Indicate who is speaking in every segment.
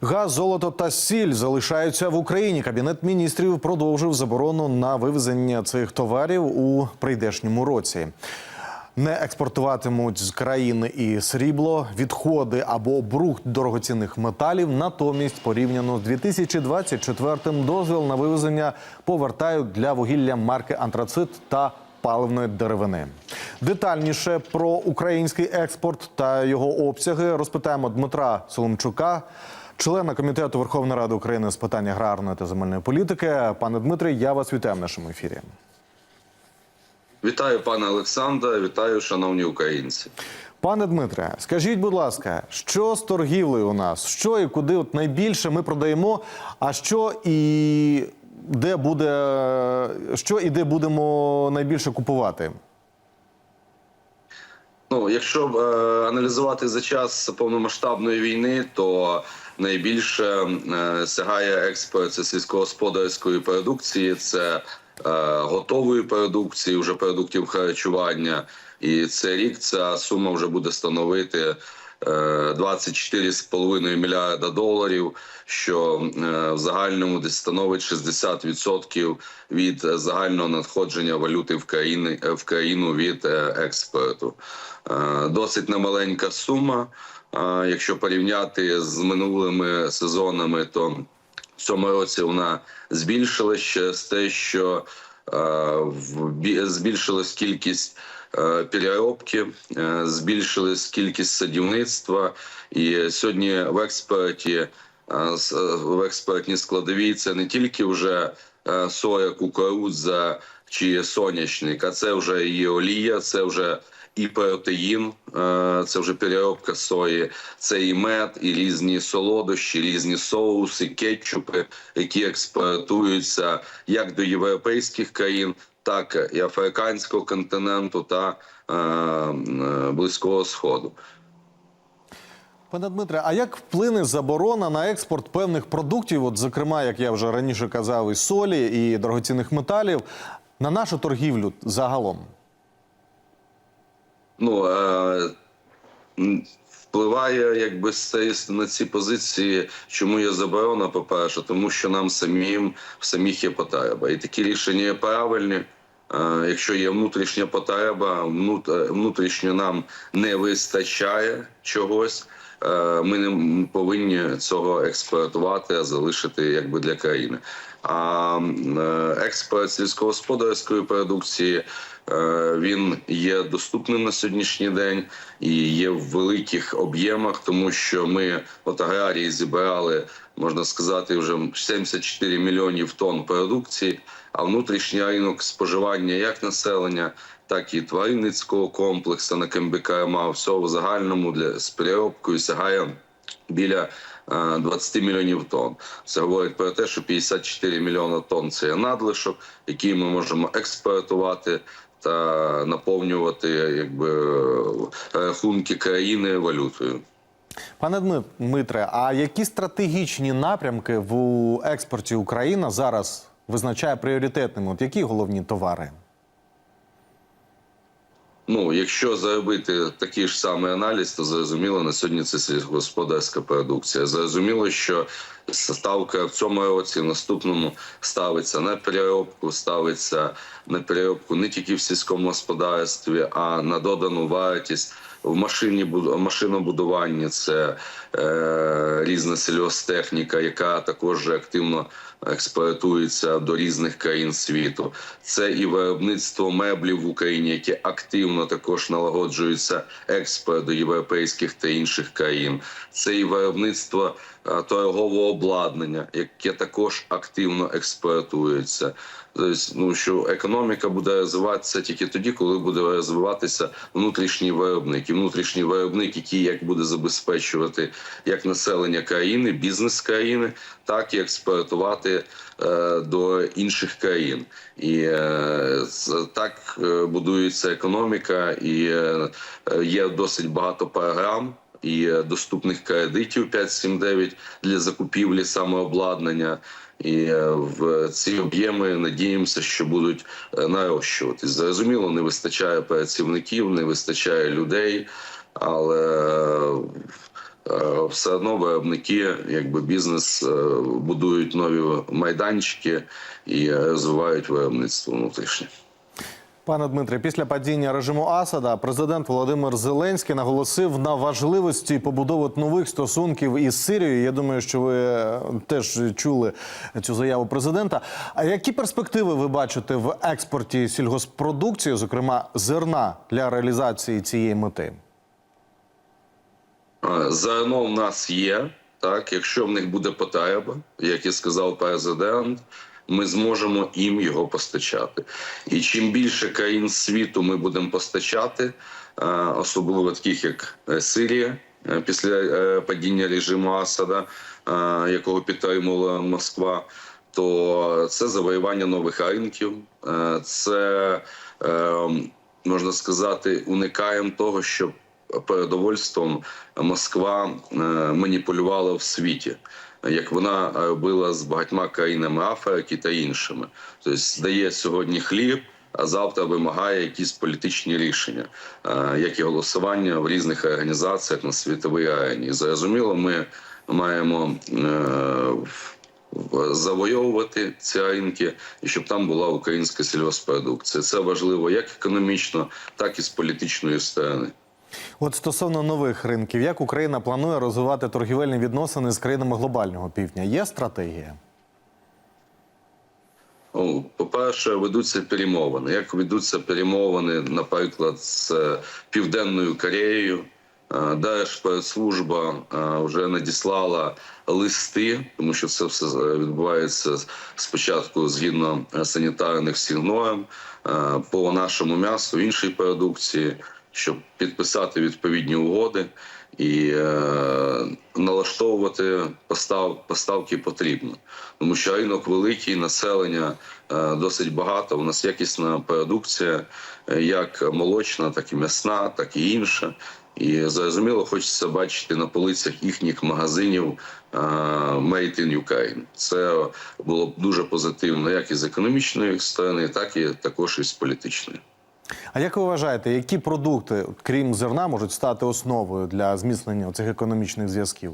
Speaker 1: Газ, золото та сіль залишаються в Україні. Кабінет міністрів продовжив заборону на вивезення цих товарів у прийдешньому році. Не експортуватимуть з країни і срібло, відходи або брухт дорогоцінних металів. Натомість, порівняно з 2024-м, дозвіл на вивезення повертають для вугілля марки антрацит та паливної деревини. Детальніше про український експорт та його обсяги розпитаємо Дмитра Соломчука, члена комітету Верховної Ради України з питань аграрної та земельної політики. Пане Дмитре, я вас вітаю в нашому ефірі.
Speaker 2: Вітаю, пане Олександре, вітаю, шановні українці.
Speaker 1: Пане Дмитре, скажіть, будь ласка, що з торгівлею у нас? Що і куди от найбільше ми продаємо? А що і де буде що і де будемо найбільше купувати?
Speaker 2: Ну, якщо е, аналізувати за час повномасштабної війни, то найбільше е, сягає експорт це сільськогосподарської продукції, це е, готової продукції, вже продуктів харчування. І цей рік ця сума вже буде становити. Е, 24,5 мільярда доларів, що е, в загальному десь становить 60% від е, загального надходження валюти в країни в країну від е, експорту. Е, Досить немаленька сума. Е, Якщо порівняти з минулими сезонами, то в цьому році вона збільшилась через те, що е, збільшилась кількість е, переробки, е, збільшилась кількість садівництва, і сьогодні в експорті е, е, в експортній складовій це не тільки вже е, соя, кукурудза чи соняшник, а це вже і олія, це вже і протеїн, е, це вже переробка сої, це і мед, і різні солодощі, різні соуси, кетчупи, які експортуються як до європейських країн, так і африканського континенту та е, е, близького сходу.
Speaker 1: Пане Дмитре, а як вплине заборона на експорт певних продуктів, от зокрема, як я вже раніше казав, і солі, і дорогоцінних металів, на нашу торгівлю загалом?
Speaker 2: ну е, впливає якби на ці позиції, чому є заборона, по-перше, тому що нам самим в самих є потреба. І такі рішення є правильні. Якщо є внутрішня потреба, е, внутрішньо нам не вистачає чогось. е, Ми не повинні цього експортувати, а залишити якби для країни. А е, експорт сільськогосподарської продукції він є доступним на сьогоднішній день і є в великих об'ємах, тому що ми от аграрії зібрали, можна сказати, вже 74 мільйонів тонн продукції. А внутрішній ринок споживання як населення, так і тваринницького комплексу на КМБКМА, всього в загальному для з переробкою сягає біля е, 20 мільйонів тонн. Це говорить про те, що 54 мільйони тонн це надлишок, який ми можемо експортувати та наповнювати якби рахунки країни валютою.
Speaker 1: Пане Дми- Дмитре, а які стратегічні напрямки в експорті Україна зараз визначає пріоритетними? От які головні товари?
Speaker 2: Ну, якщо зробити такий ж самий аналіз, то зрозуміло, на сьогодні це сільськогосподарська продукція. Зрозуміло, що ставка в цьому році, в наступному ставиться на переробку, ставиться на переробку не тільки в сільському господарстві, а на додану вартість. В машині буд- машинобудуванні це е, різна сільгостехніка, яка також активно експортується до різних країн світу. Це і виробництво меблів в Україні, які активно також налагоджуються експорт до європейських та інших країн. Це і виробництво торгового обладнання, яке також активно експортується. Тобто, ну що економіка буде розвиватися тільки тоді, коли буде розвиватися внутрішній виробник, і внутрішній виробник, який як буде забезпечувати як населення країни, бізнес країни, так і експортувати е, до інших країн. І е, так е, будується економіка, і е, е, є досить багато програм і е, доступних кредитів 579 для закупівлі самообладнання. І е, в ці об'єми надіємося, що будуть е, нарощуватись. Зрозуміло, не вистачає працівників, не вистачає людей, але все одно виробники, якби бізнес будують нові майданчики і розвивають виробництво внутрішнє.
Speaker 1: Пане Дмитре, після падіння режиму Асада президент Володимир Зеленський наголосив на важливості побудови нових стосунків із Сирією. Я думаю, що ви е, теж чули цю заяву президента. А які перспективи ви бачите в експорті сільгоспродукції, зокрема зерна, для реалізації цієї мети?
Speaker 2: Зерно в нас є. Так, якщо в них буде потреба, як і сказав президент, ми зможемо їм його постачати. І чим більше країн світу ми будемо постачати, е, особливо таких як е, Сирія е, після падіння режиму Асада, якого підтримувала Москва, то це завоювання нових ринків, це можна сказати, уникаємо того, щоб продовольством Москва маніпулювала в світі, як вона робила з багатьма країнами Африки та іншими. Тобто дає сьогодні хліб, а завтра вимагає якісь політичні рішення, е, як і голосування в різних організаціях на світовій арені. Зрозуміло, ми маємо. е, завойовувати ці ринки, і щоб там була українська сільгоспродукція. Це важливо як економічно, так і з політичної сторони.
Speaker 1: От стосовно нових ринків, як Україна планує розвивати торгівельні відносини з країнами глобального півдня? Є стратегія?
Speaker 2: Ну, По-перше, ведуться перемовини. Як ведуться перемовини, наприклад, з е, Південною Кореєю, Е, Держспецслужба е, вже надіслала листи, тому що це все відбувається спочатку згідно санітарних е, по нашому м'ясу, іншій продукції, щоб підписати відповідні угоди і е, налаштовувати постав, поставки потрібно, тому що ринок великий, населення е, досить багато. У нас якісна продукція, е, як молочна, так і м'ясна, так і інша. І зрозуміло, хочеться бачити на полицях їхніх магазинів е, Made in Ukraine. Це було б дуже позитивно, як і з економічної сторони, так і також і з політичної.
Speaker 1: А як ви вважаєте, які продукти, крім зерна, можуть стати основою для зміцнення цих економічних зв'язків?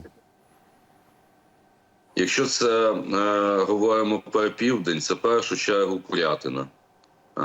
Speaker 2: Якщо це е, говоримо про південь, це в першу чергу курятина. Е,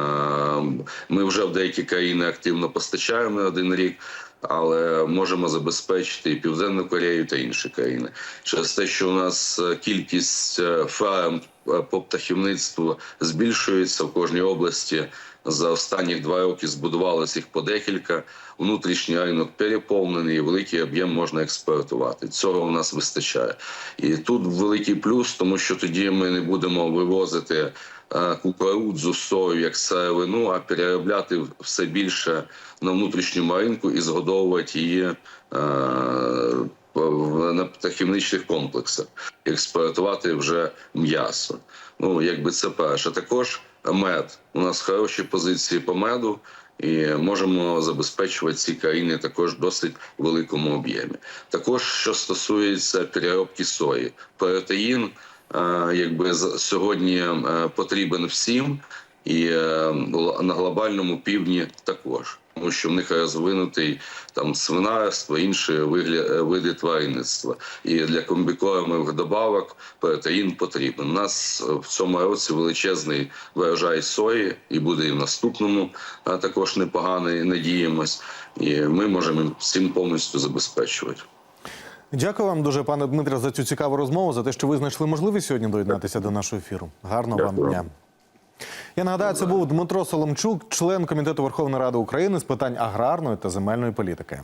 Speaker 2: ми вже в деякі країни активно постачаємо один рік, але можемо забезпечити і Південну Корею та інші країни. Через те, що у нас е, кількість е, ферм е, по птахівництву збільшується в кожній області. За останні два роки збудувалося їх по декілька. Внутрішній ринок переповнений, великий об'єм можна експортувати. Цього у нас вистачає. І тут великий плюс, тому що тоді ми не будемо вивозити е, кукурудзу, сою як сировину, а переробляти все більше на внутрішньому ринку і згодовувати її е, на птахівничних комплексах, експортувати вже м'ясо. Ну, якби це перше. Також мед. У нас хороші позиції по меду. І можемо забезпечувати ці країни також досить великому об'ємі. Також що стосується переробки сої, протеїн е, якби сьогодні е, потрібен всім, і е, на глобальному півдні також, тому що в них розвинутий там свинарство, інші вигля- види тваринництва. І для комбікормових добавок протеїн потрібен. У нас в цьому році величезний врожай сої, і буде і в наступному а також непоганий. Надіємось, і ми можемо всім повністю забезпечувати.
Speaker 1: Дякую вам дуже, пане Дмитре, за цю цікаву розмову, за те, що ви знайшли можливість сьогодні доєднатися до нашого ефіру. Гарного вам дня. Я нагадаю, це був Дмитро Соломчук, член комітету Верховної Ради України з питань аграрної та земельної політики.